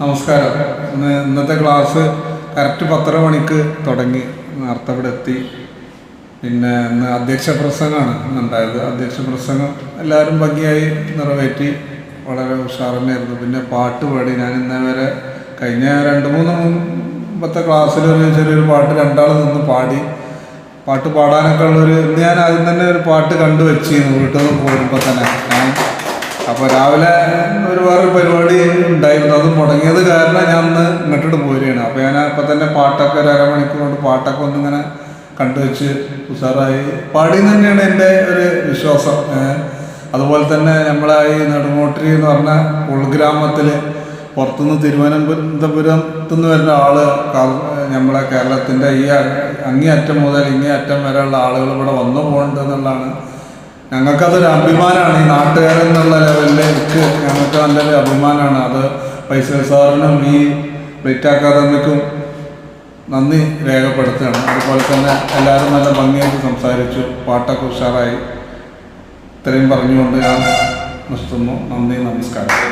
നമസ്കാരം. ഇന്ന് ഇന്നത്തെ ക്ലാസ് കറക്റ്റ് പത്തര മണിക്ക് തുടങ്ങി. നേരത്തെ എത്തി. പിന്നെ ഇന്ന് അധ്യക്ഷ പ്രസംഗമാണ് ഇന്നുണ്ടായത് അധ്യക്ഷ പ്രസംഗം എല്ലാവരും ഭംഗിയായി നിറവേറ്റി. വളരെ ഉഷാറന്നെയായിരുന്നു. പിന്നെ പാട്ട് പാടി ഞാൻ ഇന്നേ വരെ കഴിഞ്ഞ രണ്ട് മൂന്ന് മുമ്പത്തെ ക്ലാസ്സിൽ ഒരു ചെറിയൊരു പാട്ട് രണ്ടാൾ നിന്ന് പാടി. പാട്ട് പാടാനൊക്കെ ഉള്ളൊരു ഞാൻ ആദ്യം തന്നെ ഒരു പാട്ട് കണ്ടു വെച്ചിരുന്നു വീട്ടിൽ നിന്ന് പോരുമ്പോൾ തന്നെ. ഞാൻ അപ്പോൾ രാവിലെ ഒരു വേറൊരു പരിപാടി ഉണ്ടായിരുന്നു. അത് മുടങ്ങിയത് കാരണം ഞാൻ ഒന്ന് ഇങ്ങോട്ട് പോരുകയാണ്. അപ്പോൾ ഞാൻ അപ്പം തന്നെ പാട്ടൊക്കെ ഒരു അരമണിക്കൂർ കൊണ്ട് പാട്ടൊക്കെ ഒന്നിങ്ങനെ കണ്ടുവച്ച് ഉഷാറായി. പാടി തന്നെയാണ് എന്റെ ഒരു വിശ്വാസം. അതുപോലെ തന്നെ നമ്മളെ ഈ നെടുമോട്ടരി എന്ന് പറഞ്ഞ ഉൾഗ്രാമത്തിൽ പുറത്തുനിന്ന് തിരുവനന്തപുരത്തു നിന്ന് വരുന്ന ആൾ നമ്മളെ കേരളത്തിന്റെ ഈ അങ്ങേയറ്റം മുതൽ ഇങ്ങേയറ്റം വരെയുള്ള ആളുകൾ ഇവിടെ വന്നു പോകുന്നുണ്ട് ഞങ്ങൾക്കതൊരു അഭിമാനമാണ് ഈ നാട്ടുകാരെന്നുള്ള ലെവലിലേക്ക് ഞങ്ങൾക്ക് നല്ലൊരു അഭിമാനമാണ് അത് പൈസ സാറിനും ഈ ബ്രിറ്റ് അക്കാദമിക്കും നന്ദി രേഖപ്പെടുത്തുകയാണ്. അതുപോലെ തന്നെ എല്ലാവരും നല്ല ഭംഗിയായിട്ട് സംസാരിച്ചു. പാട്ടൊക്കെ ഉഷാറായി. ഇത്രയും പറഞ്ഞുകൊണ്ട് ഞാൻ നിർത്തുന്നു. നന്ദി നമസ്കാരം.